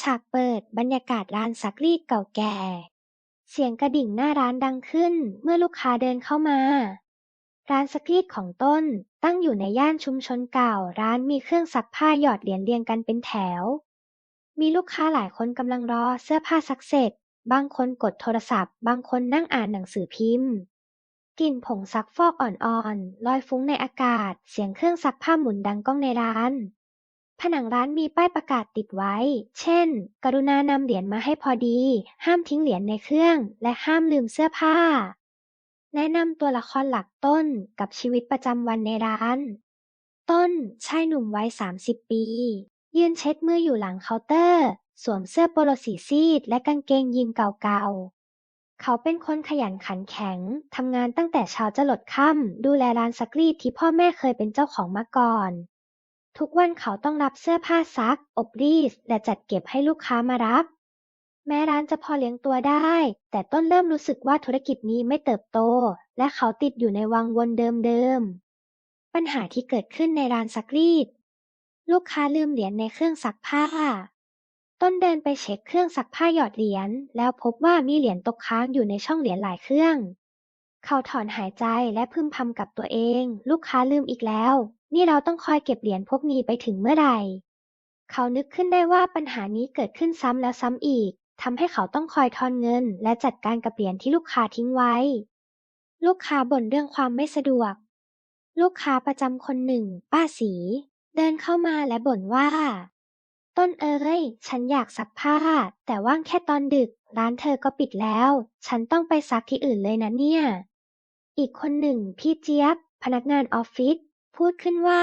ฉากเปิดบรรยากาศร้านซักรีดเก่าแก่ เสียงกระดิ่งหน้าร้านดังขึ้นเมื่อลูกค้าเดินเข้ามา ร้านซักรีดของต้นตั้งอยู่ในย่านชุมชนเก่า ร้านมีเครื่องซักผ้าหยอดเหรียญเรียงกันเป็นแถว มีลูกค้าหลายคนกำลังรอเสื้อผ้าซักเสร็จ บางคนกดโทรศัพท์ บางคนนั่งอ่านหนังสือพิมพ์กลิ่นผงซักฟอกอ่อนๆลอยฟุ้งในอากาศ เสียงเครื่องซักผ้าหมุนดังก้องในร้าน ผนังร้านมีป้ายประกาศติดไว้ เช่น กรุณานำเหรียญมาให้พอดี ห้ามทิ้งเหรียญในเครื่อง และห้ามลืมเสื้อผ้า แนะนำตัวละครหลักต้นกับชีวิตประจำวันในร้าน ต้นชายหนุ่มวัย 30 ปี ยืนเช็ดมืออยู่หลังเคาน์เตอร์ สวมเสื้อโปโลสีซีด และกางเกงยีนเก่าๆ เขาเป็นคนขยันขันแข็ง ทำงานตั้งแต่เช้าจะหลดค่ำ ดูแลร้านซักรีดที่พ่อแม่เคยเป็นเจ้าของมาก่อน ทุกวันเขาต้องรับเสื้อผ้าซัก อบรีดและจัดเก็บให้ลูกค้ามารับ แม้ร้านจะพอเลี้ยงตัวได้ แต่ต้นเริ่มรู้สึกว่าธุรกิจนี้ไม่เติบโต และเขาติดอยู่ในวังวนเดิมๆ ปัญหาที่เกิดขึ้นในร้านซักรีด ลูกค้าลืมเหรียญในเครื่องซักผ้า ต้นเดินไปเช็คเครื่องซักผ้าหยอดเหรียญแล้วพบว่ามีเหรียญตกค้างอยู่ในช่องเหรียญหลายเครื่อง เขาถอนหายใจและพึมพำกับตัวเอง ลูกค้าลืมอีกแล้ว นี่เราต้องคอยเก็บเหรียญพวกนี้ไปถึงเมื่อไหร่ เขานึกขึ้นได้ว่าปัญหานี้เกิดขึ้นซ้ำแล้วซ้ำอีกทำให้เขาต้องคอยทอนเงิน และจัดการกับเหรียญที่ลูกค้าทิ้งไว้ ลูกค้าบ่นเรื่องความไม่สะดวก ลูกค้าประจำคนหนึ่ง ป้าสี เดินเข้ามาและบ่นว่า ต้นเอ้ย ฉันอยากซักผ้า แต่ว่างแค่ตอนดึก ร้านเธอก็ปิดแล้ว ฉันต้องไปซักที่อื่นเลยนะเนี่ย อีกคนหนึ่งพี่เจี๊ยบ พนักงานออฟฟิศพูดขึ้นว่า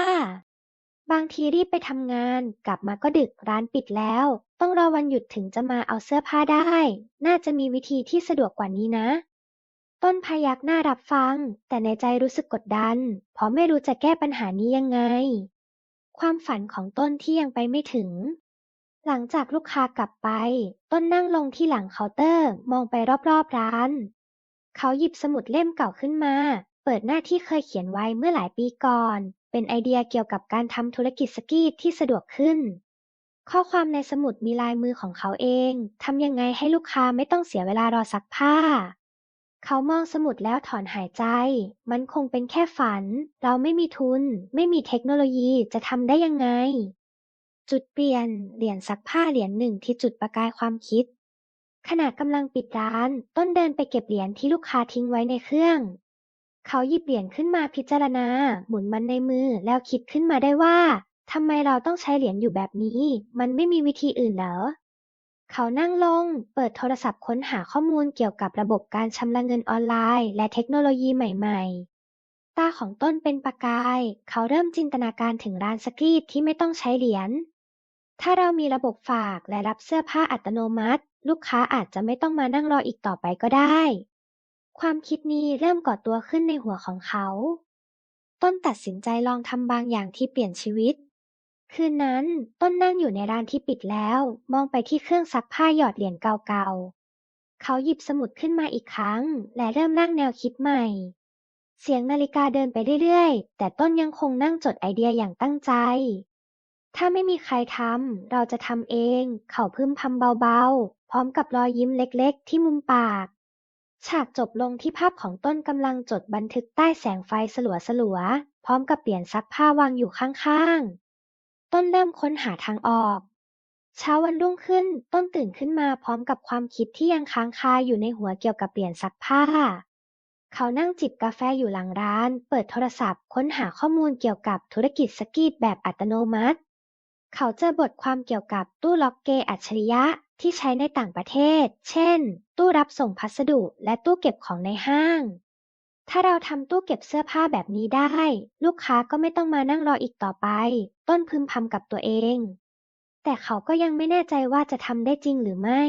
บางทีรีบไปทำงานกลับมาก็ดึกร้านปิดแล้ว ต้องรอวันหยุดถึงจะมาเอาเสื้อผ้าได้ น่าจะมีวิธีที่สะดวกกว่านี้นะ ต้นพยักหน้ารับฟัง แต่ในใจรู้สึกกดดัน เพราะไม่รู้จะแก้ปัญหานี้ยังไง ความฝันของต้นที่ยังไปไม่ถึง หลังจากลูกค้ากลับไป ต้นนั่งลงที่หลังเคาน์เตอร์มองไปรอบๆร้าน เขาหยิบสมุดเล่มเก่าขึ้นมา เปิดหน้าที่เคยเขียนไว้เมื่อหลายปีก่อน เป็นไอเดียเกี่ยวกับการทำธุรกิจสกีที่สะดวกขึ้น ข้อความในสมุดมีลายมือของเขาเอง ทำยังไงให้ลูกค้าไม่ต้องเสียเวลารอซักผ้า เขามองสมุดแล้วถอนหายใจ มันคงเป็นแค่ฝัน เราไม่มีทุน ไม่มีเทคโนโลยีจะทำได้ยังไงจุดเปลี่ยน เหรียญซักผ้าเหรียญหนึ่งที่จุดประกายความคิด ขณะกำลังปิดร้าน ต้นเดินไปเก็บเหรียญที่ลูกค้าทิ้งไว้ในเครื่อง เขาหยิบเหรียญขึ้นมาพิจารณา หมุนมันในมือแล้วคิดขึ้นมาได้ว่าทำไมเราต้องใช้เหรียญอยู่แบบนี้ มันไม่มีวิธีอื่นเหรอ เขานั่งลง เปิดโทรศัพท์ค้นหาข้อมูลเกี่ยวกับระบบการชำระเงินออนไลน์ และเทคโนโลยีใหม่ๆ ตาของต้นเป็นประกาย เขาเริ่มจินตนาการถึงร้านสกีดที่ไม่ต้องใช้เหรียญ ถ้าเรามีระบบฝากและรับเสื้อผ้าอัตโนมัติ ลูกค้าอาจจะไม่ต้องมานั่งรออีกต่อไปก็ได้ ความคิดนี้เริ่มก่อตัวขึ้นในหัวของเขา ต้นตัดสินใจลองทำบางอย่างที่เปลี่ยนชีวิต คืนนั้นต้นนั่งอยู่ในร้านที่ปิดแล้ว มองไปที่เครื่องซักผ้าหยอดเหรียญเก่าๆ เขาหยิบสมุดขึ้นมาอีกครั้ง และเริ่มร่างแนวคิดใหม่ เสียงนาฬิกาเดินไปเรื่อยๆ แต่ต้นยังคงนั่งจดไอเดียอย่างตั้งใจ ถ้าไม่มีใครทำ เราจะทำเอง เขาพึมพำเบาๆ พร้อมกับรอยยิ้มเล็กๆ ที่มุมปาก ฉากจบลงที่ภาพของต้นกำลังจดบันทึกใต้แสงไฟสลัวๆ พร้อมกับเปลี่ยนซักผ้าวางอยู่ข้างๆ ต้นเริ่มค้นหาทางออก เช้าวันรุ่งขึ้น ต้นตื่นขึ้นมาพร้อมกับความคิดที่ยังค้างคาอยู่ในหัวเกี่ยวกับเปลี่ยนซักผ้า เขานั่งจิบกาแฟอยู่หลังร้าน เปิดโทรศัพท์ ค้นหาข้อมูลเกี่ยวกับธุรกิจสกีดแบบอัตโนมัติ เขาเจอบทความเกี่ยวกับตู้ล็อกเกย์อัจฉริยะที่ใช้ในต่างประเทศ เช่น ตู้รับส่งพัสดุและตู้เก็บของในห้าง ถ้าเราทำตู้เก็บเสื้อผ้าแบบนี้ได้ ลูกค้าก็ไม่ต้องมานั่งรออีกต่อไป ต้นพึมพำกับตัวเอง แต่เขาก็ยังไม่แน่ใจว่าจะทำได้จริงหรือไม่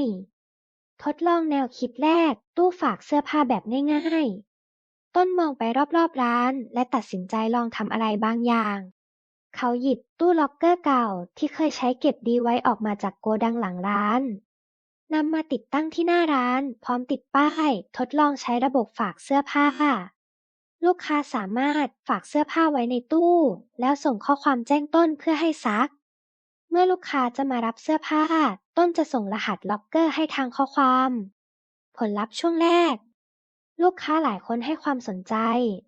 ทดลองแนวคิดแรก ตู้ฝากเสื้อผ้าแบบง่ายๆ ต้นมองไปรอบๆร้าน และตัดสินใจลองทำอะไรบางอย่าง เขาหยิบตู้ล็อกเกอร์เก่าที่เคยใช้เก็บดีไว้ออกมาจากโกดังหลังร้านนำมาติดตั้งที่หน้าร้าน พร้อมติดป้าย ทดลองใช้ระบบฝากเสื้อผ้า ลูกค้าสามารถฝากเสื้อผ้าไว้ในตู้ แล้วส่งข้อความแจ้งต้นเพื่อให้ซัก เมื่อลูกค้าจะมารับเสื้อผ้า ต้นจะส่งรหัสล็อกเกอร์ให้ทางข้อความ ผลลัพธ์ช่วงแรก ลูกค้าหลายคนให้ความสนใจ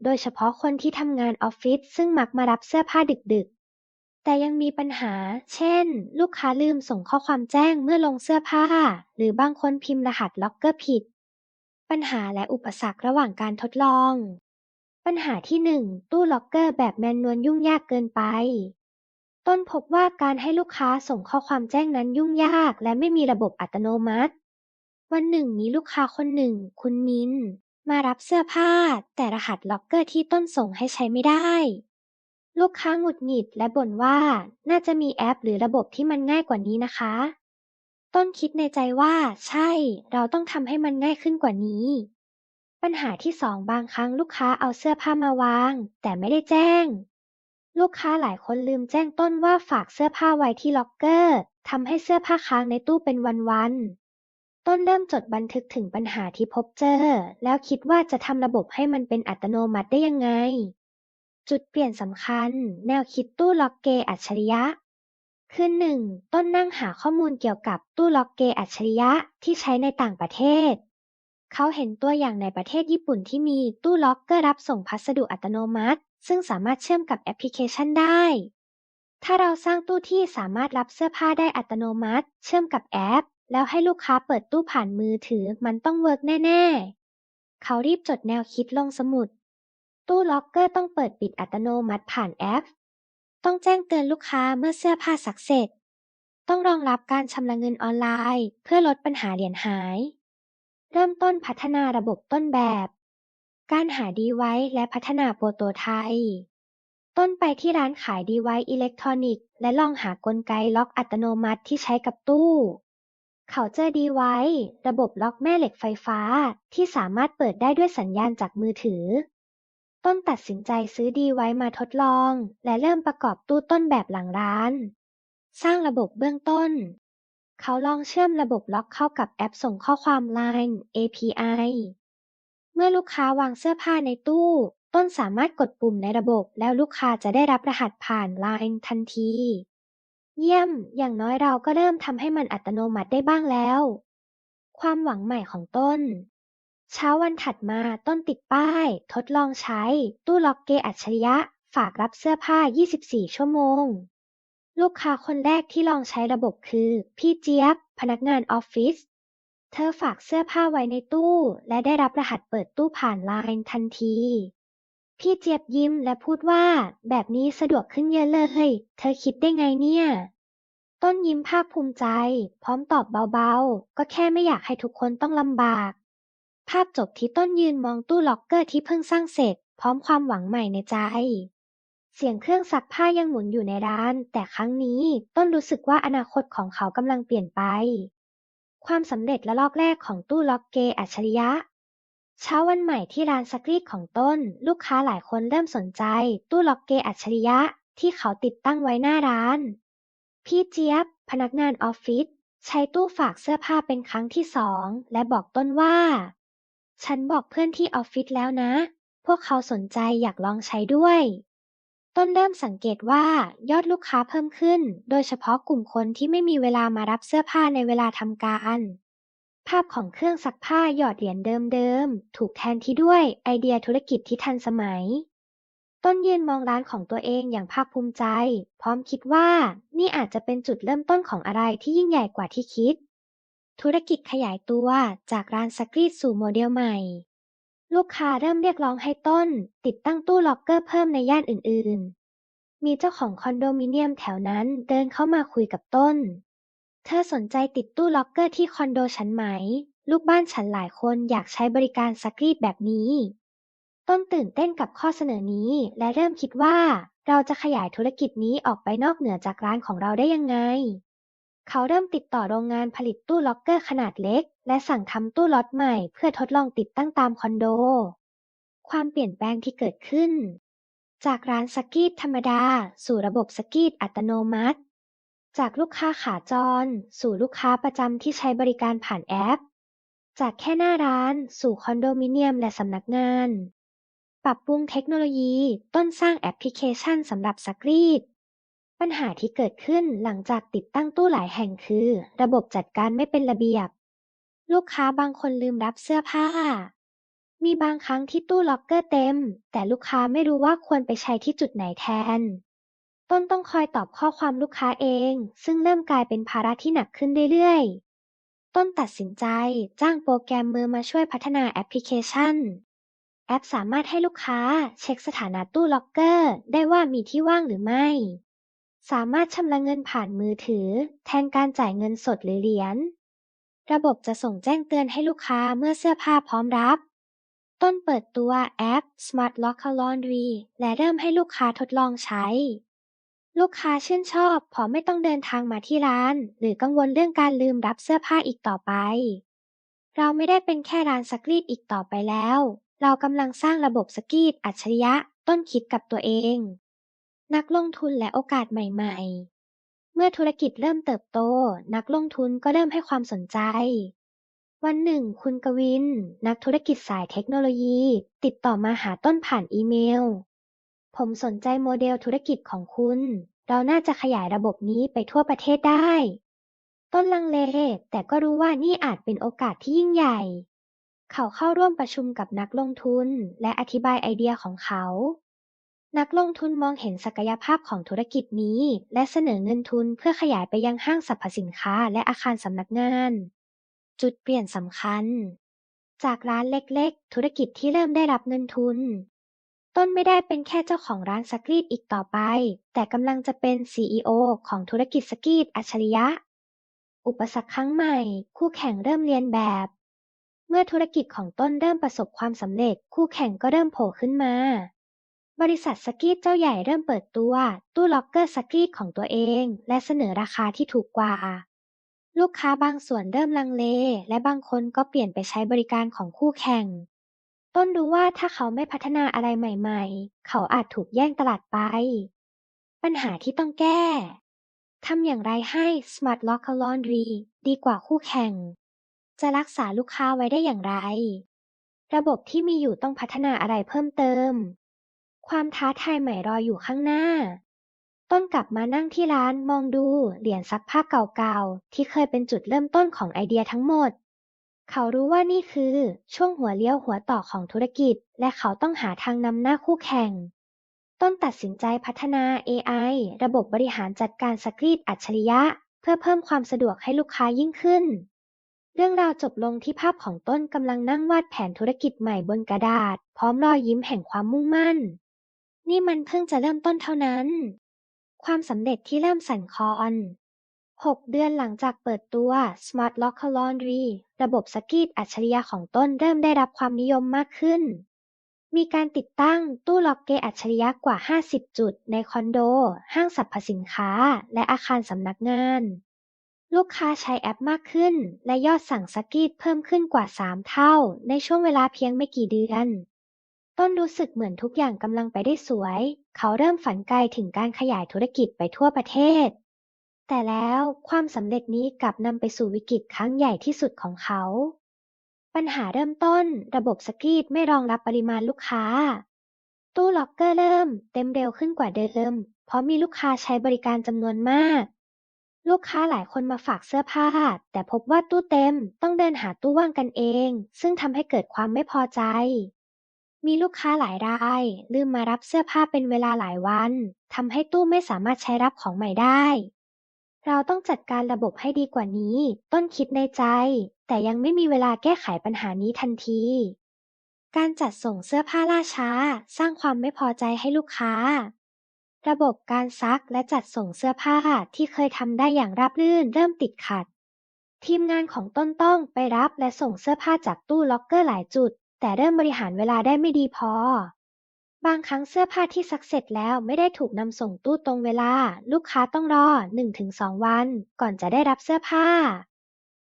โดยเฉพาะคนที่ทำงานออฟฟิศซึ่งมักมารับเสื้อผ้าดึก แต่ยังมีปัญหา เช่น ลูกค้าลืมส่งข้อความแจ้งเมื่อลงเสื้อผ้า หรือบางคนพิมพ์รหัสล็อกเกอร์ผิด ปัญหาและอุปสรรคระหว่างการทดลอง ปัญหาที่หนึ่งตู้ล็อกเกอร์แบบแมนนวลยุ่งยากเกินไป ต้นพบว่าการให้ลูกค้าส่งข้อความแจ้งนั้นยุ่งยากและไม่มีระบบอัตโนมัติ วันหนึ่งมีลูกค้าคนหนึ่ง คุณมิน มารับเสื้อผ้า แต่รหัสล็อกเกอร์ที่ต้นส่งให้ใช้ไม่ได้ ลูกค้าหงุดหงิดและบ่นว่า น่าจะมีแอปหรือระบบที่มันง่ายกว่านี้นะคะ ต้นคิดในใจว่า ใช่ เราต้องทำให้มันง่ายขึ้นกว่านี้ ปัญหาที่สองบางครั้งลูกค้าเอาเสื้อผ้ามาวาง แต่ไม่ได้แจ้ง ลูกค้าหลายคนลืมแจ้งต้นว่าฝากเสื้อผ้าไว้ที่ล็อกเกอร์ทำให้เสื้อผ้าค้างในตู้เป็นวันๆต้นเริ่มจดบันทึกถึงปัญหาที่พบเจอ แล้วคิดว่าจะทำระบบให้มันเป็นอัตโนมัติได้ยังไง จุดเปลี่ยนสำคัญ แนวคิดตู้ล็อกเกย์อัจฉริยะ คืนหนึ่งต้นนั่งหาข้อมูลเกี่ยวกับตู้ล็อกเกย์อัจฉริยะที่ใช้ในต่างประเทศ เขาเห็นตัวอย่างในประเทศญี่ปุ่นที่มีตู้ล็อกเกอร์รับส่งพัสดุอัตโนมัติ ซึ่งสามารถเชื่อมกับแอปพลิเคชันได้ ถ้าเราสร้างตู้ที่สามารถรับเสื้อผ้าได้อัตโนมัติ เชื่อมกับแอป แล้วให้ลูกค้าเปิดตู้ผ่านมือถือมันต้องเวิร์กแน่ ๆ เขารีบจดแนวคิดลงสมุด ตู้ล็อกเกอร์ต้องเปิดปิดอัตโนมัติผ่านแอป ต้องแจ้งเตือนลูกค้าเมื่อเสื้อผ้าซักเสร็จ ต้องรองรับการชำระเงินออนไลน์ เพื่อลดปัญหาเหรียญหาย เริ่มต้นพัฒนาระบบต้นแบบ การหาดีไวซ์และพัฒนาโปรโตไทป์ต้นไปที่ร้านขายดีไวอิเล็กทรอนิกส์และลองหากลไกล็อกอัตโนมัติที่ใช้กับตู้ เขาเจอดีไวระบบล็อกแม่เหล็กไฟฟ้าที่สามารถเปิดได้ด้วยสัญญาณจากมือถือ ต้นตัดสินใจซื้อดีไวซ์มาทดลอง และเริ่มประกอบตู้ต้นแบบหลังร้าน สร้างระบบเบื้องต้น เขาลองเชื่อมระบบล็อกเข้ากับแอปส่งข้อความ LINE API เมื่อลูกค้าวางเสื้อผ้าในตู้ ต้นสามารถกดปุ่มในระบบ แล้วลูกค้าจะได้รับรหัสผ่าน LINE ทันที เยี่ยม อย่างน้อยเราก็เริ่มทำให้มันอัตโนมัติได้บ้างแล้ว ความหวังใหม่ของต้น เช้าวันถัดมาต้นติดป้าย ทดลองใช้ ตู้ล็อกเกย์อัจฉริยะ ฝากรับเสื้อผ้า 24 ชั่วโมง ลูกค้าคนแรกที่ลองใช้ระบบคือ พี่เจี๊ยบ พนักงานออฟฟิศ เธอฝากเสื้อผ้าไว้ในตู้ และได้รับรหัสเปิดตู้ผ่านไลน์ทันที พี่เจี๊ยบยิ้มและพูดว่า แบบนี้สะดวกขึ้นเยอะเลย เธอคิดได้ไงเนี่ยต้นยิ้มภาคภูมิใจ พร้อมตอบเบาๆ ก็แค่ไม่อยากให้ทุกคนต้องลำบาก ภาพจบที่ต้นยืนมองตู้ล็อกเกอร์ที่เพิ่งสร้างเสร็จ พร้อมความหวังใหม่ในใจ เสียงเครื่องซักผ้ายังหมุนอยู่ในร้าน แต่ครั้งนี้ต้นรู้สึกว่าอนาคตของเขากำลังเปลี่ยนไป ความสำเร็จและลอกแรกของตู้ล็อกเกย์อัจฉริยะ เช้าวันใหม่ที่ร้านซักรีดของต้น ลูกค้าหลายคนเริ่มสนใจ ตู้ล็อกเกย์อัจฉริยะ ที่เขาติดตั้งไว้หน้าร้าน พี่เจี๊ยบ พนักงานออฟฟิศใช้ตู้ฝากเสื้อผ้าเป็นครั้งที่สองและบอกต้นว่า ฉันบอกเพื่อนที่ออฟฟิศแล้วนะ พวกเขาสนใจอยากลองใช้ด้วย ต้นเริ่มสังเกตว่ายอดลูกค้าเพิ่มขึ้น โดยเฉพาะกลุ่มคนที่ไม่มีเวลามารับเสื้อผ้าในเวลาทำการ ภาพของเครื่องซักผ้าหยอดเหรียญเดิมๆ ถูกแทนที่ด้วยไอเดียธุรกิจที่ทันสมัย ต้นยืนมองร้านของตัวเองอย่างภาคภูมิใจ พร้อมคิดว่านี่อาจจะเป็นจุดเริ่มต้นของอะไรที่ยิ่งใหญ่กว่าที่คิด ธุรกิจขยายตัวจากร้านซักรีดสู่โมเดลใหม่ ลูกค้าเริ่มเรียกร้องให้ต้น ติดตั้งตู้ล็อกเกอร์เพิ่มในย่านอื่นๆ มีเจ้าของคอนโดมิเนียมแถวนั้นเดินเข้ามาคุยกับต้น เธอสนใจติดตู้ล็อกเกอร์ที่คอนโดฉันไหม ลูกบ้านฉันหลายคนอยากใช้บริการซักรีดแบบนี้ ต้นตื่นเต้นกับข้อเสนอนี้และเริ่มคิดว่าเราจะขยายธุรกิจนี้ออกไปนอกเหนือจากร้านของเราได้ยังไง เขาเริ่มติดต่อโรงงานผลิตตู้ล็อกเกอร์ขนาดเล็ก และสั่งทำตู้ล็อตใหม่เพื่อทดลองติดตั้งตามคอนโด ความเปลี่ยนแปลงที่เกิดขึ้น จากร้านสกีดธรรมดา สู่ระบบสกีดอัตโนมัติ จากลูกค้าขาจร สู่ลูกค้าประจำที่ใช้บริการผ่านแอป จากแค่หน้าร้านสู่คอนโดมิเนียมและสำนักงาน ปรับปรุงเทคโนโลยี ต้นสร้างแอปพลิเคชันสำหรับซักรีด ปัญหาที่เกิดขึ้นหลังจากติดตั้งตู้หลายแห่งคือ ระบบจัดการไม่เป็นระเบียบ ลูกค้าบางคนลืมรับเสื้อผ้า มีบางครั้งที่ตู้ล็อกเกอร์เต็ม แต่ลูกค้าไม่รู้ว่าควรไปใช้ที่จุดไหนแทน ต้นต้องคอยตอบข้อความลูกค้าเอง ซึ่งเริ่มกลายเป็นภาระที่หนักขึ้นเรื่อยๆ ต้นตัดสินใจจ้างโปรแกรมเมอร์มาช่วยพัฒนาแอปพลิเคชันแอปสามารถให้ลูกค้าเช็คสถานะตู้ล็อกเกอร์ ได้ว่ามีที่ว่างหรือไม่ สามารถชำระเงินผ่านมือถือ แทนการจ่ายเงินสดหรือเหรียญ ระบบจะส่งแจ้งเตือนให้ลูกค้าเมื่อเสื้อผ้าพร้อมรับ ต้นเปิดตัวแอป Smart Locker Laundry และเริ่มให้ลูกค้าทดลองใช้ ลูกค้าชื่นชอบเพราะไม่ต้องเดินทางมาที่ร้าน หรือกังวลเรื่องการลืมรับเสื้อผ้าอีกต่อไป เราไม่ได้เป็นแค่ร้านซักรีดอีกต่อไปแล้ว เรากำลังสร้างระบบสกรีดอัจฉริยะต้นคิดกับตัวเอง นักลงทุนและโอกาสใหม่ ๆ เมื่อธุรกิจเริ่มเติบโต นักลงทุนก็เริ่มให้ความสนใจ วันหนึ่ง คุณกวิน นักธุรกิจสายเทคโนโลยี ติดต่อมาหาต้นผ่านอีเมล ผมสนใจโมเดลธุรกิจของคุณ เราน่าจะขยายระบบนี้ไปทั่วประเทศได้ ต้นลังเลแต่ก็รู้ว่านี่อาจเป็นโอกาสที่ยิ่งใหญ่ เขาเข้าร่วมประชุมกับนักลงทุน และอธิบายไอเดียของเขา นักลงทุนมองเห็นศักยภาพของธุรกิจนี้ และเสนอเงินทุนเพื่อขยายไปยังห้างสรรพสินค้าและอาคารสำนักงาน จุดเปลี่ยนสำคัญ จากร้านเล็กๆ ธุรกิจที่เริ่มได้รับเงินทุน ต้นไม่ได้เป็นแค่เจ้าของร้านซักรีดอีกต่อไป แต่กำลังจะเป็น CEO ของธุรกิจสกีดอัจฉริยะ อุปสรรคครั้งใหม่ คู่แข่งเริ่มเรียนแบบ เมื่อธุรกิจของต้นเริ่มประสบความสำเร็จ คู่แข่งก็เริ่มโผล่ขึ้นมา บริษัทสกีเจ้าใหญ่เริ่มเปิดตัว ตู้ล็อกเกอร์สกีของตัวเอง และเสนอราคาที่ถูกกว่า ลูกค้าบางส่วนเริ่มลังเล และบางคนก็เปลี่ยนไปใช้บริการของคู่แข่ง ต้นรู้ว่าถ้าเขาไม่พัฒนาอะไรใหม่ๆ เขาอาจถูกแย่งตลาดไป ปัญหาที่ต้องแก้ ทำอย่างไรให้ Smart Locker Laundry ดีกว่าคู่แข่ง จะรักษาลูกค้าไว้ได้อย่างไร ระบบที่มีอยู่ต้องพัฒนาอะไรเพิ่มเติม ความท้าทายใหม่รออยู่ข้างหน้า ต้นกลับมานั่งที่ร้านมองดูเหรียญซักผ้าเก่าๆ ที่เคยเป็นจุดเริ่มต้นของไอเดียทั้งหมด เขารู้ว่านี่คือช่วงหัวเลี้ยวหัวต่อของธุรกิจ และเขาต้องหาทางนำหน้าคู่แข่ง ต้นตัดสินใจพัฒนา AI ระบบบริหารจัดการสกรีดอัจฉริยะ เพื่อเพิ่มความสะดวกให้ลูกค้ายิ่งขึ้นเรื่องราวจบลงที่ภาพของต้นกำลังนั่งวาดแผนธุรกิจใหม่บนกระดาษ พร้อมรอยยิ้มแห่งความมุ่งมั่น นี่มันเพิ่งจะเริ่มต้นเท่านั้น ความสำเร็จที่เริ่มสั่นคลอน 6 เดือนหลังจากเปิดตัว Smart Locker Laundry ระบบสกีดอัจฉริยะของต้นเริ่มได้รับความนิยมมากขึ้น มีการติดตั้งตู้ล็อกเกอร์อัจฉริยะกว่า 50 จุด ในคอนโด ห้างสรรพสินค้า และอาคารสำนักงาน ลูกค้าใช้แอปมากขึ้น และยอดสั่งสกีดเพิ่มขึ้นกว่า 3 เท่า ในช่วงเวลาเพียงไม่กี่เดือน ต้นรู้สึกเหมือนทุกอย่างกำลังไปได้สวย เขาเริ่มฝันไกลถึงการขยายธุรกิจไปทั่วประเทศ แต่แล้วความสำเร็จนี้กลับนำไปสู่วิกฤตครั้งใหญ่ที่สุดของเขา ปัญหาเริ่มต้น ระบบสกีดไม่รองรับปริมาณลูกค้า ตู้ล็อกเกอร์เริ่ม เต็มเร็วขึ้นกว่าเดิม เพราะมีลูกค้าใช้บริการจำนวนมาก ลูกค้าหลายคนมาฝากเสื้อผ้า แต่พบว่าตู้เต็มต้องเดินหาตู้ว่างกันเอง ซึ่งทำให้เกิดความไม่พอใจ มีลูกค้าหลายรายลืมมารับเสื้อผ้าเป็นเวลาหลายวันทำให้ตู้ไม่สามารถใช้รับของใหม่ได้ เราต้องจัดการระบบให้ดีกว่านี้ ต้นคิดในใจ แต่ยังไม่มีเวลาแก้ไขปัญหานี้ทันที การจัดส่งเสื้อผ้าล่าช้า สร้างความไม่พอใจให้ลูกค้า ระบบการซักและจัดส่งเสื้อผ้าที่เคยทำได้อย่างราบรื่นเริ่มติดขัด ทีมงานของต้นต้องไปรับและส่งเสื้อผ้าจากตู้ล็อกเกอร์หลายจุด แต่เริ่มบริหารเวลาได้ไม่ดีพอ บางครั้งเสื้อผ้าที่ซักเสร็จแล้วไม่ได้ถูกนำส่งตู้ตรงเวลา ลูกค้าต้องรอ 1-2 วัน ก่อนจะได้รับเสื้อผ้า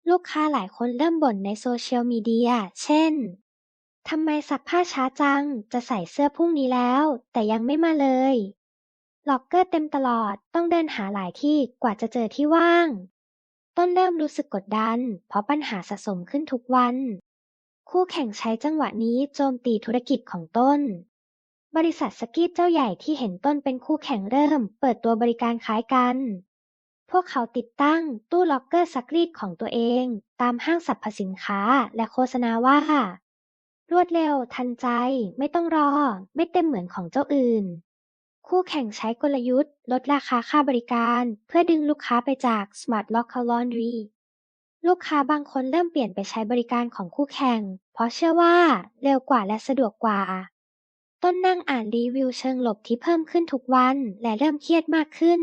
ลูกค้าหลายคนเริ่มบ่นในโซเชียลมีเดีย เช่นทำไมซักผ้าช้าจัง จะใส่เสื้อพรุ่งนี้แล้ว แต่ยังไม่มาเลย ล็อกเกอร์เต็มตลอด ต้องเดินหาหลายที่กว่าจะเจอที่ว่าง ต้นเริ่มรู้สึกกดดัน เพราะปัญหาสะสมขึ้นทุกวัน คู่แข่งใช้จังหวะนี้โจมตีธุรกิจของต้น บริษัทสกีเจ้าใหญ่ที่เห็นต้นเป็นคู่แข่งเริ่ม เปิดตัวบริการคล้ายกัน พวกเขาติดตั้งตู้ล็อกเกอร์ซักรีดของตัวเอง ตามห้างสรรพสินค้าและโฆษณาว่ารวดเร็วทันใจไม่ต้องรอ ไม่เต็มเหมือนของเจ้าอื่น คู่แข่งใช้กลยุทธ์ ลดราคาค่าบริการ เพื่อดึงลูกค้าไปจาก Smart Locker Laundry ลูกค้าบางคนเริ่มเปลี่ยนไปใช้บริการของคู่แข่ง เพราะเชื่อว่าเร็วกว่าและสะดวกกว่า ต้นนั่งอ่านรีวิวเชิงลบที่เพิ่มขึ้นทุกวันและเริ่มเครียดมากขึ้น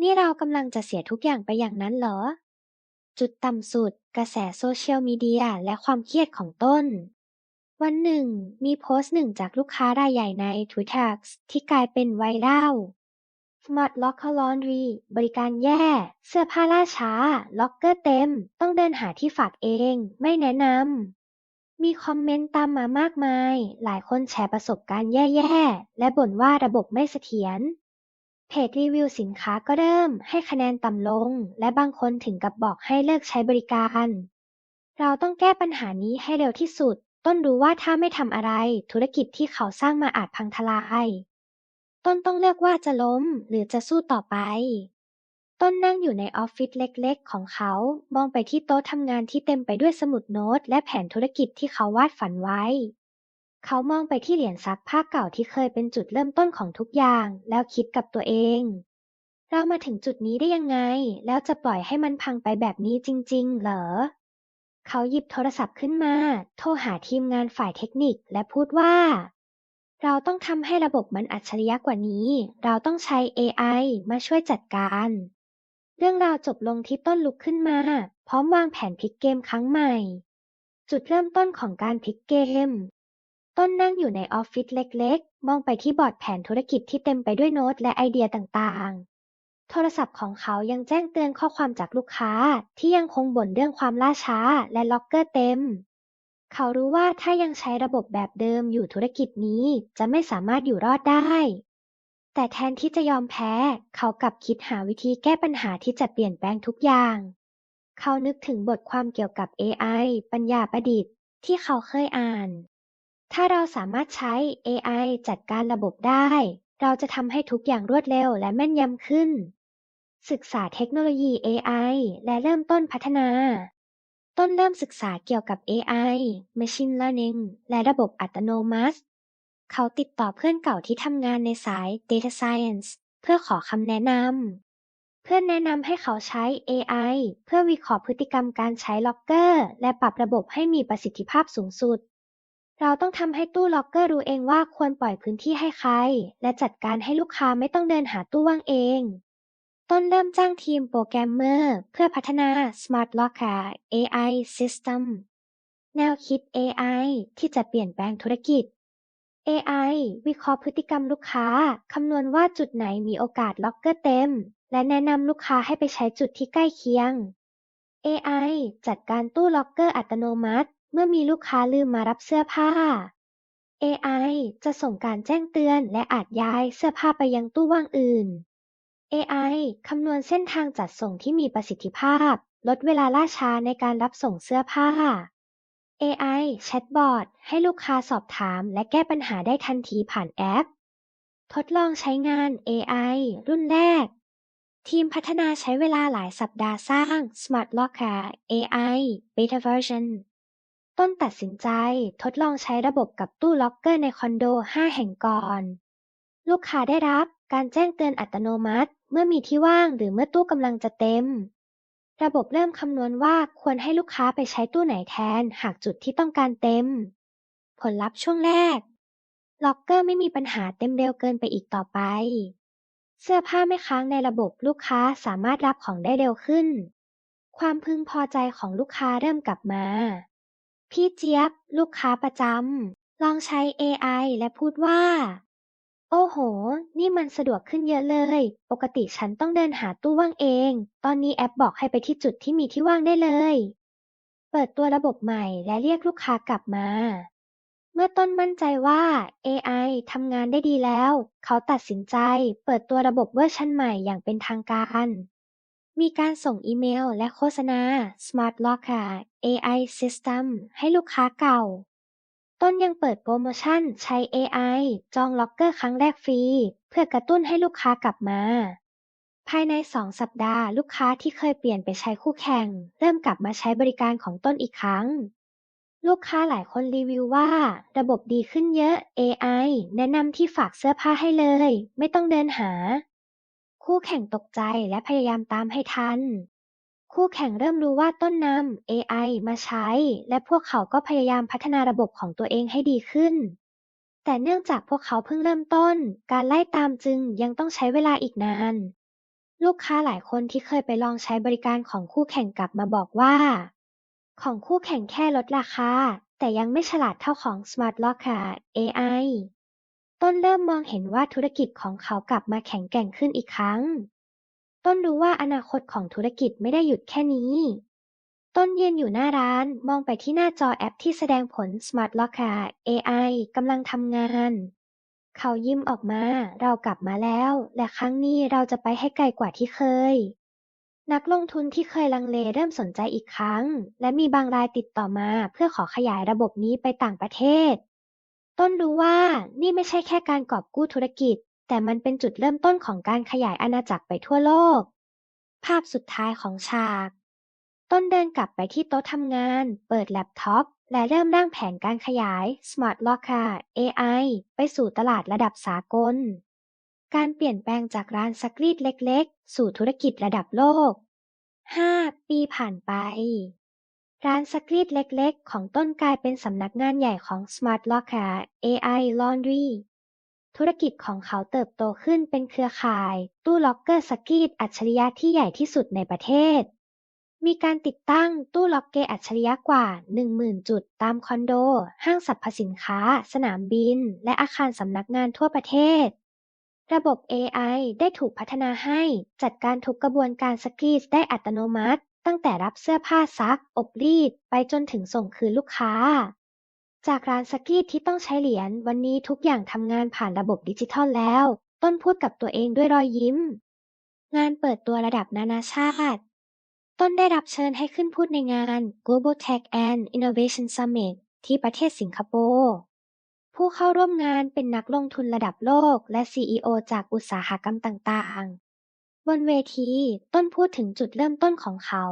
นี่เรากำลังจะเสียทุกอย่างไปอย่างนั้นเหรอ จุดต่ำสุด กระแสโซเชียลมีเดียและความเครียดของต้น วันหนึ่ง มีโพสต์หนึ่งจากลูกค้ารายใหญ่ใน Twitter ที่กลายเป็นไวรัล Smart Locker Laundry บริการแย่ เสื้อผ้าล่าช้า ล็อกเกอร์เต็ม ต้องเดินหาที่ฝากเอง ไม่แนะนำ มีคอมเมนต์ตามมามากมาย หลายคนแชร์ประสบการณ์แย่ๆ และบ่นว่าระบบไม่เสถียร เพจรีวิวสินค้าก็เริ่มให้คะแนนต่ำลง และบางคนถึงกับบอกให้เลิกใช้บริการ เราต้องแก้ปัญหานี้ให้เร็วที่สุด ต้นรู้ว่าถ้าไม่ทำอะไร ธุรกิจที่เขาสร้างมาอาจพังทลาย ต้นต้องเลือกว่าจะล้มหรือจะสู้ต่อไป ต้นนั่งอยู่ในออฟฟิศเล็กๆ ของเขา มองไปที่โต๊ะทำงานที่เต็มไปด้วยสมุดโน้ตและแผนธุรกิจที่เขาวาดฝันไว้ เขามองไปที่เหรียญซักผ้าเก่าที่เคยเป็นจุดเริ่มต้นของทุกอย่าง แล้วคิดกับตัวเอง เรามาถึงจุดนี้ได้ยังไง แล้วจะปล่อยให้มันพังไปแบบนี้จริง ๆ เหรอ เขาหยิบโทรศัพท์ขึ้นมา โทรหาทีมงานฝ่ายเทคนิคและพูดว่า เราต้องทำให้ระบบมันอัจฉริยะกว่านี้ เราต้องใช้ AI มาช่วยจัดการ เรื่องราวจบลงที่ต้นลุกขึ้นมา พร้อมวางแผนพลิกเกมครั้งใหม่ จุดเริ่มต้นของการพลิกเกม ต้นนั่งอยู่ในออฟฟิศเล็กๆ มองไปที่บอร์ดแผนธุรกิจที่เต็มไปด้วยโน้ตและไอเดียต่างๆ โทรศัพท์ของเขายังแจ้งเตือนข้อความจากลูกค้าที่ยังคงบ่นเรื่องความล่าช้าและล็อกเกอร์เต็ม เขารู้ว่าถ้ายังใช้ระบบแบบเดิมอยู่ธุรกิจนี้จะไม่สามารถอยู่รอดได้ แต่แทนที่จะยอมแพ้ เขากลับคิดหาวิธีแก้ปัญหาที่จะเปลี่ยนแปลงทุกอย่าง เขานึกถึงบทความเกี่ยวกับ AI ปัญญาประดิษฐ์ที่เขาเคยอ่าน ถ้าเราสามารถใช้ AI จัดการระบบได้ เราจะทำให้ทุกอย่างรวดเร็วและแม่นยำขึ้น ศึกษาเทคโนโลยี AI และเริ่มต้นพัฒนา ต้นเริ่มศึกษาเกี่ยวกับ AI Machine Learning และระบบอัตโนมัติ เขาติดต่อเพื่อนเก่าที่ทำงานในสาย Data Science เพื่อขอคำแนะนำ เพื่อนแนะนำให้เขาใช้ AI เพื่อวิเคราะห์พฤติกรรมการใช้ล็อกเกอร์ และปรับระบบให้มีประสิทธิภาพสูงสุด เราต้องทำให้ตู้ล็อกเกอร์รู้เองว่าควรปล่อยพื้นที่ให้ใคร และจัดการให้ลูกค้าไม่ต้องเดินหาตู้ว่างเอง ต้นเริ่มจ้างทีมโปรแกรมเมอร์ เพื่อพัฒนา Smart Locker AI System แนวคิด AI ที่จะเปลี่ยนแปลงธุรกิจ AI วิเคราะห์พฤติกรรมลูกค้า คำนวณว่าจุดไหนมีโอกาสล็อกเกอร์เต็ม และแนะนำลูกค้าให้ไปใช้จุดที่ใกล้เคียง AI จัดการตู้ล็อกเกอร์อัตโนมัติ เมื่อมีลูกค้าลืมมารับเสื้อผ้า AI จะส่งการแจ้งเตือนและอาจย้ายเสื้อผ้าไปยังตู้ว่างอื่น AI คำนวณเส้นทางจัดส่งที่มีประสิทธิภาพ ลดเวลาล่าช้าในการรับส่งเสื้อผ้า AI แชทบอทให้ลูกค้าสอบถามและแก้ปัญหาได้ทันทีผ่านแอป ทดลองใช้งาน AI รุ่นแรก ทีมพัฒนาใช้เวลาหลายสัปดาห์สร้าง Smart Locker AI Beta Version ต้นตัดสินใจทดลองใช้ระบบกับตู้ล็อกเกอร์ในคอนโด 5 แห่งก่อน ลูกค้าได้รับการแจ้งเตือนอัตโนมัติ เมื่อมีที่ว่างหรือเมื่อตู้กำลังจะเต็ม ระบบเริ่มคำนวณว่าควรให้ลูกค้าไปใช้ตู้ไหนแทนหากจุดที่ต้องการเต็ม ผลลัพธ์ช่วงแรก ล็อกเกอร์ไม่มีปัญหาเต็มเร็วเกินไปอีกต่อไป เสื้อผ้าไม่ค้างในระบบลูกค้าสามารถรับของได้เร็วขึ้น ความพึงพอใจของลูกค้าเริ่มกลับมา พี่เจี๊ยบ ลูกค้าประจำลองใช้ AI และพูดว่า โอ้โห นี่มันสะดวกขึ้นเยอะเลย ปกติฉันต้องเดินหาตู้ว่างเอง ตอนนี้แอปบอกให้ไปที่จุดที่มีที่ว่างได้เลย เปิดตัวระบบใหม่และเรียกลูกค้ากลับมา เมื่อต้นมั่นใจว่า AI ทำงานได้ดีแล้ว เขาตัดสินใจ เปิดตัวระบบเวอร์ชันใหม่อย่างเป็นทางการ มีการส่งอีเมลและโฆษณา Smart Locker AI System ให้ลูกค้าเก่า ต้นยังเปิดโปรโมชั่นใช้ AI จองล็อกเกอร์ครั้งแรกฟรี เพื่อกระตุ้นให้ลูกค้ากลับมา ภายในสองสัปดาห์ลูกค้าที่เคยเปลี่ยนไปใช้คู่แข่ง เริ่มกลับมาใช้บริการของต้นอีกครั้ง ลูกค้าหลายคนรีวิวว่า ระบบดีขึ้นเยอะ AI แนะนำที่ฝากเสื้อผ้าให้เลย ไม่ต้องเดินหา คู่แข่งตกใจและพยายามตามให้ทัน คู่แข่งเริ่มรู้ว่าต้นนำ AI มาใช้ และพวกเขาก็พยายามพัฒนาระบบของตัวเองให้ดีขึ้น แต่เนื่องจากพวกเขาเพิ่งเริ่มต้น การไล่ตามจึงยังต้องใช้เวลาอีกนาน ลูกค้าหลายคนที่เคยไปลองใช้บริการของคู่แข่งกลับมาบอกว่า ของคู่แข่งแค่ลดราคา แต่ยังไม่ฉลาดเท่าของ Smart Locker AI ต้นเริ่มมองเห็นว่าธุรกิจของเขากลับมาแข็งแกร่งขึ้นอีกครั้ง ต้นรู้ว่าอนาคตของธุรกิจไม่ได้หยุดแค่นี้ ต้นยืนอยู่หน้าร้านมองไปที่หน้าจอแอปที่แสดงผล Smart Locker AI กำลังทำงาน เขายิ้มออกมา เรากลับมาแล้ว และครั้งนี้เราจะไปให้ไกลกว่าที่เคย นักลงทุนที่เคยลังเลเริ่มสนใจอีกครั้ง และมีบางรายติดต่อมาเพื่อขอขยายระบบนี้ไปต่างประเทศ ต้นรู้ว่านี่ไม่ใช่แค่การกอบกู้ธุรกิจ แต่มันเป็นจุดเริ่มต้นของการขยายอาณาจักรไปทั่วโลก ภาพสุดท้ายของฉาก ต้นเดินกลับไปที่โต๊ะทำงาน เปิดแล็ปท็อป และเริ่มร่างแผนการขยาย Smart Locker AI ไปสู่ตลาดระดับสากล การเปลี่ยนแปลงจากร้านซักรีดเล็กๆ สู่ธุรกิจระดับโลก 5 ปีผ่านไป ร้านซักรีดเล็กๆ ของต้นกลายเป็นสำนักงานใหญ่ของ Smart Locker AI Laundry ธุรกิจของเขาเติบโตขึ้นเป็นเครือข่าย ตู้ล็อกเกอร์ซักรีดอัจฉริยะที่ใหญ่ที่สุดในประเทศ มีการติดตั้งตู้ล็อกเกอร์อัจฉริยะกว่า 10,000 จุดตามคอนโด ห้างสรรพสินค้า สนามบิน และอาคารสำนักงานทั่วประเทศ ระบบ AI ได้ถูกพัฒนาให้จัดการทุกกระบวนการซักรีดได้อัตโนมัติ ตั้งแต่รับเสื้อผ้าซัก อบรีด ไปจนถึงส่งคืนลูกค้า จากร้านซักรีดที่ต้องใช้เหรียญ วันนี้ทุกอย่างทำงานผ่านระบบดิจิทัลแล้ว ต้นพูดกับตัวเองด้วยรอยยิ้ม งานเปิดตัวระดับนานาชาติ ต้นได้รับเชิญให้ขึ้นพูดในงาน Global Tech and Innovation Summit ที่ประเทศสิงคโปร์ผู้เข้าร่วมงานเป็นนักลงทุนระดับโลกและ CEO จากอุตสาหกรรมต่างๆ บนเวที ต้นพูดถึงจุดเริ่มต้นของเขา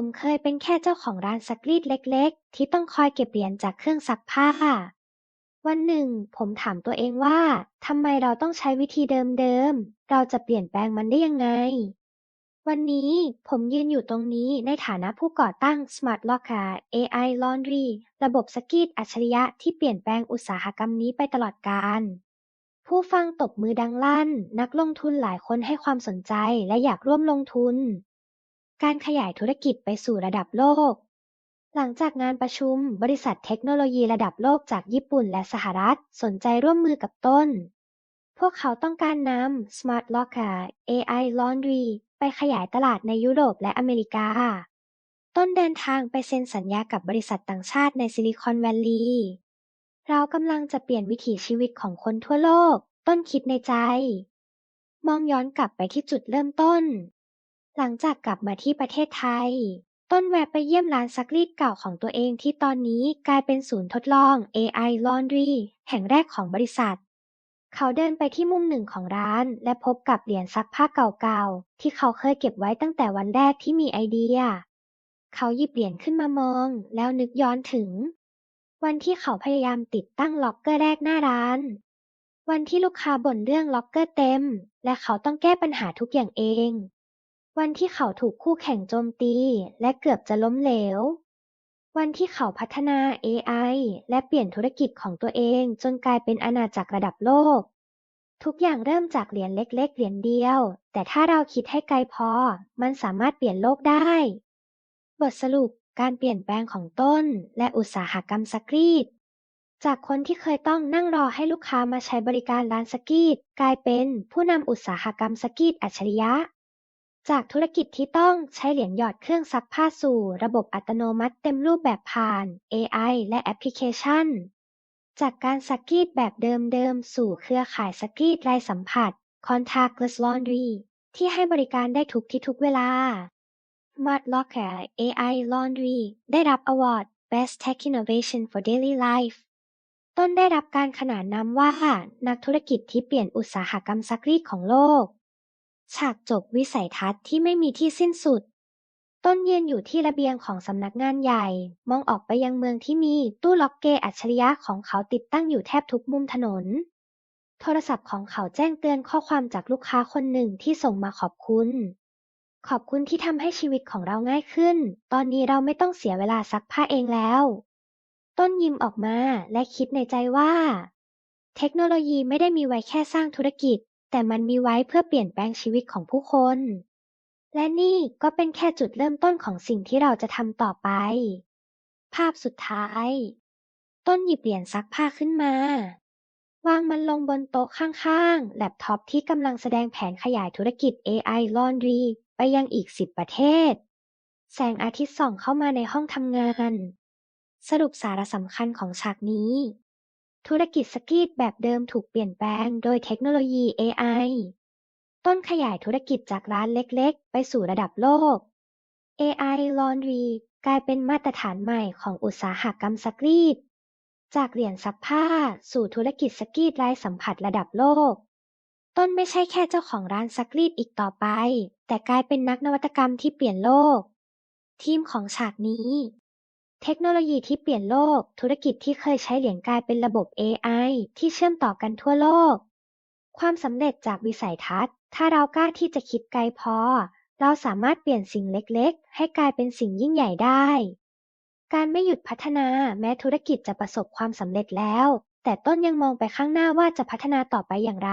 ผมเคยเป็นแค่เจ้าของร้านซักรีดเล็ก ๆ ที่ต้องคอยเก็บเหรียญจากเครื่องซักผ้า วันหนึ่ง ผมถามตัวเองว่าทำไมเราต้องใช้วิธีเดิมๆ เราจะเปลี่ยนแปลงมันได้ยังไง วันนี้ผมยืนอยู่ตรงนี้ในฐานะผู้ก่อตั้ง Smart Locker AI Laundry ระบบซักรีดอัจฉริยะที่เปลี่ยนแปลงอุตสาหกรรมนี้ไปตลอดกาลผู้ฟังตบมือดังลั่น นักลงทุนหลายคนให้ความสนใจและอยากร่วมลงทุน การขยายธุรกิจไปสู่ระดับโลก หลังจากงานประชุม บริษัทเทคโนโลยีระดับโลกจากญี่ปุ่นและสหรัฐสนใจร่วมมือกับต้น พวกเขาต้องการนำ Smart Locker AI Laundry ไปขยายตลาดในยุโรปและอเมริกา ต้นเดินทางไปเซ็นสัญญากับบริษัทต่างชาติในซิลิคอนแวลลีย์เรากำลังจะเปลี่ยนวิถีชีวิตของคนทั่วโลก ต้นคิดในใจ มองย้อนกลับไปที่จุดเริ่มต้น หลังจากกลับมาที่ประเทศไทย ต้นแวะไปเยี่ยมร้านซักรีดเก่าของตัวเองที่ตอนนี้กลายเป็นศูนย์ทดลอง AI Laundry แห่งแรกของบริษัท เขาเดินไปที่มุมหนึ่งของร้านและพบกับเหรียญซักผ้าเก่าๆ ที่เขาเคยเก็บไว้ตั้งแต่วันแรกที่มีไอเดีย เขาหยิบเหรียญขึ้นมามอง แล้วนึกย้อนถึง วันที่เขาพยายามติดตั้งล็อกเกอร์แรกหน้าร้านวันที่ลูกค้าบ่นเรื่องล็อกเกอร์เต็ม และเขาต้องแก้ปัญหาทุกอย่างเอง วันที่เขาถูกคู่แข่งโจมตีและเกือบจะล้มเหลว วันที่เขาพัฒนา AI และเปลี่ยนธุรกิจของตัวเองจนกลายเป็นอาณาจักรระดับโลก ทุกอย่างเริ่มจากเหรียญเล็ก ๆ เหรียญเดียว แต่ถ้าเราคิดให้ไกลพอ มันสามารถเปลี่ยนโลกได้ บทสรุปการเปลี่ยนแปลงของต้น และอุตสาหกรรมซักรีดจากคนที่เคยต้องนั่งรอให้ลูกค้ามาใช้บริการร้านซักรีดกลายเป็นผู้นำอุตสาหกรรมซักรีดอัจฉริยะ จากธุรกิจที่ต้องใช้เหรียญหยอดเครื่องซักผ้าสู่ระบบอัตโนมัติเต็มรูปแบบผ่าน AI และแอปพลิเคชัน จากการซักรีดแบบเดิมๆ สู่เครือข่ายซักรีดไร้สัมผัส Contactless Laundry ที่ให้บริการได้ทุกที่ทุกเวลา Smart Locker AI Laundry ได้รับอวอร์ด Best Tech Innovation for Daily Life ต้นได้รับการขนานนามว่านักธุรกิจที่เปลี่ยนอุตสาหกรรมซักรีดของโลก ฉากจบวิสัยทัศน์ที่ไม่มีที่สิ้นสุด ต้นยืนอยู่ที่ระเบียงของสำนักงานใหญ่ มองออกไปยังเมืองที่มีตู้ล็อกเกย์อัจฉริยะของเขาติดตั้งอยู่แทบทุกมุมถนน โทรศัพท์ของเขาแจ้งเตือนข้อความจากลูกค้าคนหนึ่งที่ส่งมาขอบคุณ ขอบคุณที่ทำให้ชีวิตของเราง่ายขึ้น ตอนนี้เราไม่ต้องเสียเวลาซักผ้าเองแล้ว ต้นยิ้มออกมาและคิดในใจว่า เทคโนโลยีไม่ได้มีไว้แค่สร้างธุรกิจ แต่มันมีไว้เพื่อเปลี่ยนแปลงชีวิตของผู้คน และนี่ก็เป็นแค่จุดเริ่มต้นของสิ่งที่เราจะทำต่อไป ภาพสุดท้าย ต้นหยิบเหรียญซักผ้าขึ้นมาวางมันลงบนโต๊ะข้างๆ แล็ปท็อปที่กำลังแสดงแผนขยายธุรกิจ AI Laundry ไปยังอีก10ประเทศ แสงอาทิตย์ส่องเข้ามาในห้องทำงาน สรุปสาระสำคัญของฉากนี้ ธุรกิจสกีดแบบเดิมถูกเปลี่ยนแปลงโดยเทคโนโลยี AI ต้นขยายธุรกิจจากร้านเล็กๆ ไปสู่ระดับโลก AI Laundry กลายเป็นมาตรฐานใหม่ของอุตสาหกรรมซักรีดจากเหรียญซักผ้าสู่ธุรกิจสกีดไร้สัมผัสระดับโลก ต้นไม่ใช่แค่เจ้าของร้านซักรีดอีกต่อไป แต่กลายเป็นนักนวัตกรรมที่เปลี่ยนโลก ทีมของฉากนี้ เทคโนโลยีที่เปลี่ยนโลก ธุรกิจที่เคยใช้เหรียญกลายเป็นระบบ AI ที่เชื่อมต่อกันทั่วโลก ความสำเร็จจากวิสัยทัศน์ ถ้าเรากล้าที่จะคิดไกลพอ เราสามารถเปลี่ยนสิ่งเล็กๆ ให้กลายเป็นสิ่งยิ่งใหญ่ได้ การไม่หยุดพัฒนาแม้ธุรกิจจะประสบความสำเร็จแล้ว แต่ต้นยังมองไปข้างหน้าว่าจะพัฒนาต่อไปอย่างไร